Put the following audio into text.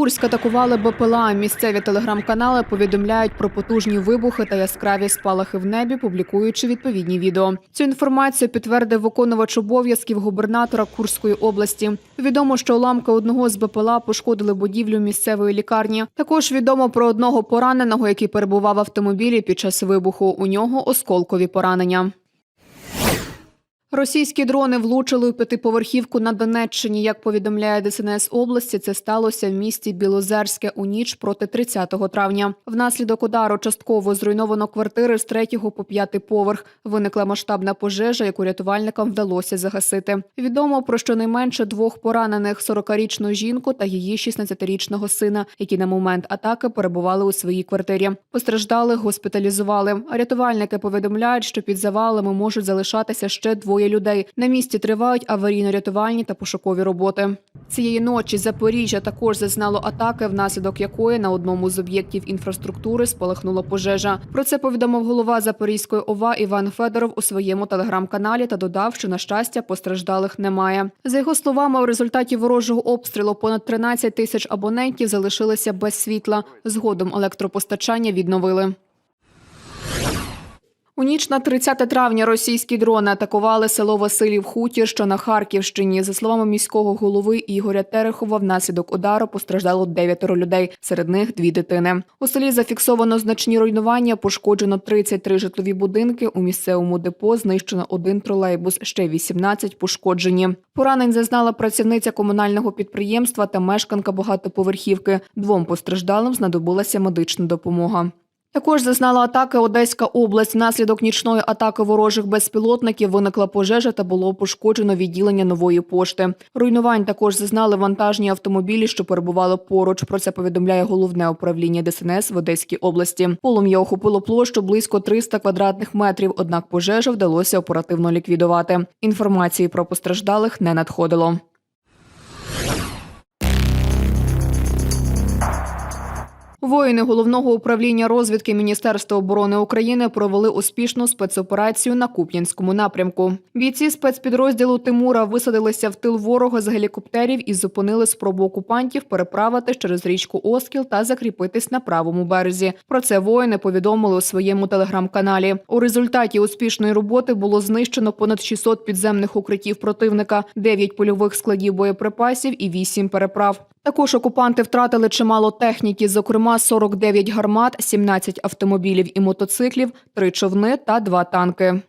Курськ атакували БПЛА. Місцеві телеграм-канали повідомляють про потужні вибухи та яскраві спалахи в небі, публікуючи відповідні відео. Цю інформацію підтвердив виконувач обов'язків губернатора Курської області. Відомо, що уламки одного з БПЛА пошкодили будівлю місцевої лікарні. Також відомо про одного пораненого, який перебував в автомобілі під час вибуху. У нього осколкові поранення. Російські дрони влучили у п'ятиповерхівку на Донеччині. Як повідомляє ДСНС області, це сталося в місті Білозерське у ніч проти 30 травня. Внаслідок удару частково зруйновано квартири з третього по п'ятий поверх. Виникла масштабна пожежа, яку рятувальникам вдалося загасити. Відомо про щонайменше двох поранених 40-річну жінку та її 16-річного сина, які на момент атаки перебували у своїй квартирі. Постраждалих госпіталізували. Рятувальники повідомляють, що під завалами можуть залишатися ще двоє людей. На місці тривають аварійно-рятувальні та пошукові роботи. Цієї ночі Запоріжжя також зазнало атаки, внаслідок якої на одному з об'єктів інфраструктури спалахнула пожежа. Про це повідомив голова Запорізької ОВА Іван Федоров у своєму телеграм-каналі та додав, що на щастя постраждалих немає. За його словами, у результаті ворожого обстрілу понад 13 тисяч абонентів залишилися без світла. Згодом електропостачання відновили. У ніч на 30 травня російські дрони атакували село Василів Хутір, що на Харківщині. За словами міського голови Ігоря Терехова, внаслідок удару постраждало дев'ятеро людей, серед них дві дитини. У селі зафіксовано значні руйнування, пошкоджено 33 житлові будинки. У місцевому депо знищено один тролейбус, ще 18 пошкоджені. Поранень зазнала працівниця комунального підприємства та мешканка багатоповерхівки. Двом постраждалим знадобилася медична допомога. Також зазнала атаки Одеська область. Внаслідок нічної атаки ворожих безпілотників виникла пожежа та було пошкоджено відділення нової пошти. Руйнувань також зазнали вантажні автомобілі, що перебували поруч. Про це повідомляє головне управління ДСНС в Одеській області. Полум'я охопило площу близько 300 квадратних метрів. Однак пожежу вдалося оперативно ліквідувати. Інформації про постраждалих не надходило. Воїни головного управління розвідки Міністерства оборони України провели успішну спецоперацію на Куп'янському напрямку. Бійці спецпідрозділу Тимура висадилися в тил ворога з гелікоптерів і зупинили спробу окупантів переправити через річку Оскіл та закріпитись на правому березі. Про це воїни повідомили у своєму телеграм-каналі. У результаті успішної роботи було знищено понад 600 підземних укриттів противника, 9 польових складів боєприпасів і 8 переправ. Також окупанти втратили чимало техніки, зокрема 49 гармат, 17 автомобілів і мотоциклів, 3 човни та 2 танки.